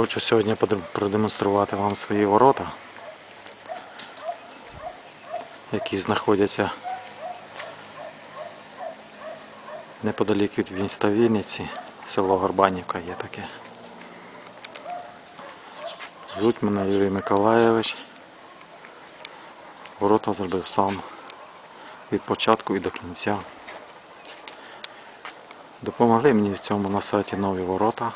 Хочу сьогодні продемонструвати вам свої ворота, які знаходяться неподалік від міста Вінниці, село Горбанівка є таке. Звуть мене Юрій Миколаєвич. Ворота зробив сам від початку і до кінця. Допомогли мені в цьому на сайті нові ворота.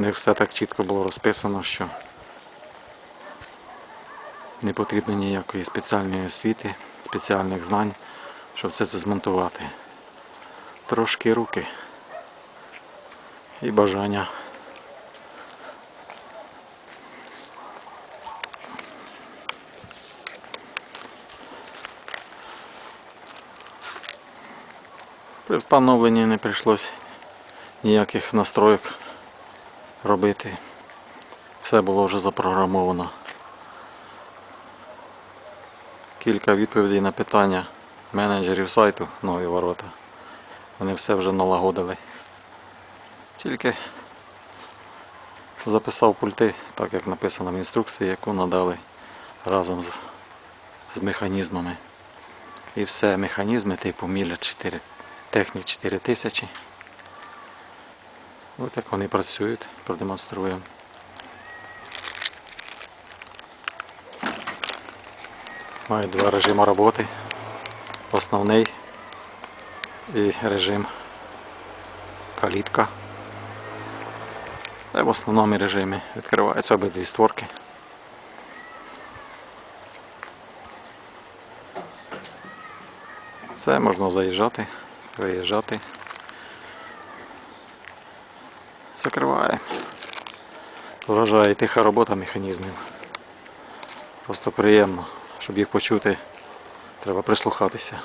Не все так чітко було розписано, що не потрібно ніякої спеціальної освіти, спеціальних знань, щоб все це змонтувати. Трошки руки і бажання. При встановленні не прийшлось ніяких настроїк робити. Все було вже запрограмовано. Кілька відповідей на питання менеджерів сайту нові ворота. Вони все вже налагодили. Тільки записав пульти, так як написано в інструкції, яку надали разом з, з механізмами. І все, механізми типу Міля 4, Технік 4000. Ось як вони працюють, продемонструємо. Мають два режими роботи. Основний і режим калітка. Це в основному режимі відкриваються обидві створки. Все можна заїжджати, виїжджати. Закриває. Вражає тиха робота механізмів. Просто приємно, щоб їх почути, треба прислухатися.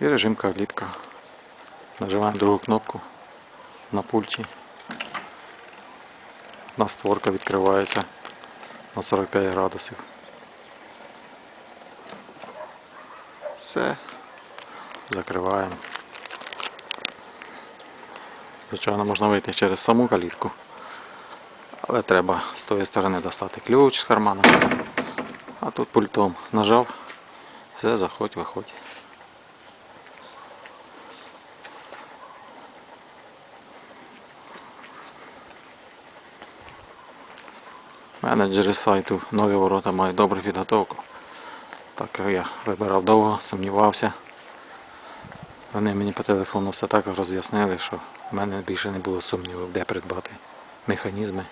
І режим каглітка. Нажимаємо другу кнопку на пульті. Одна створка відкривається на 45 градусів. Все. Закриваємо. Звичайно, можна вийти через саму калітку, але треба з тої сторони достати ключ з кармана. А тут пультом нажав, все, заходь, виходь. Менеджери сайту нові ворота мають добру підготовку. Так я вибирав довго, сумнівався. Вони мені по телефону все так роз'яснили, що в мене більше не було сумнівів, де придбати механізми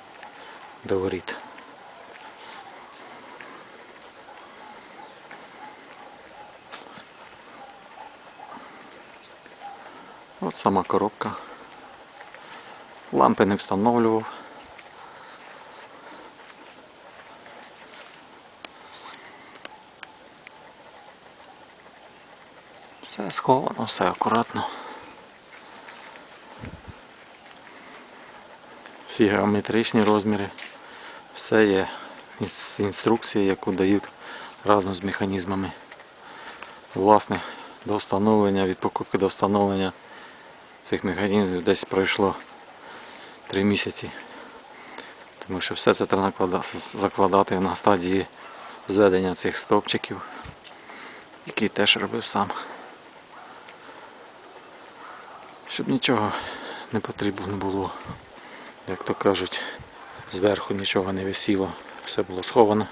до воріт. От сама коробка. Лампи не встановлював. Все сховано, все акуратно. Всі геометричні розміри. Все є з інструкції, яку дають разом з механізмами. Власне, до встановлення, від покупки до встановлення цих механізмів десь пройшло 3 місяці. Тому що все це треба закладати на стадії зведення цих стовпчиків, які теж робив сам. Щоб нічого не потрібно було, як то кажуть, зверху нічого не висіло, все було сховано.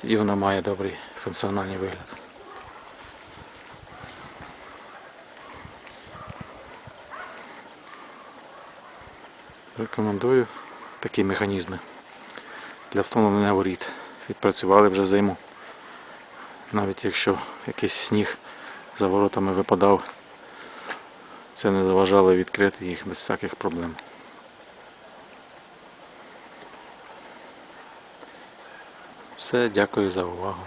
Тоді вона має добрий функціональний вигляд. Рекомендую такі механізми для встановлення воріт. Відпрацювали вже зиму. Навіть якщо якийсь сніг за воротами випадав, це не заважало відкрити їх без всяких проблем. Все, дякую за увагу.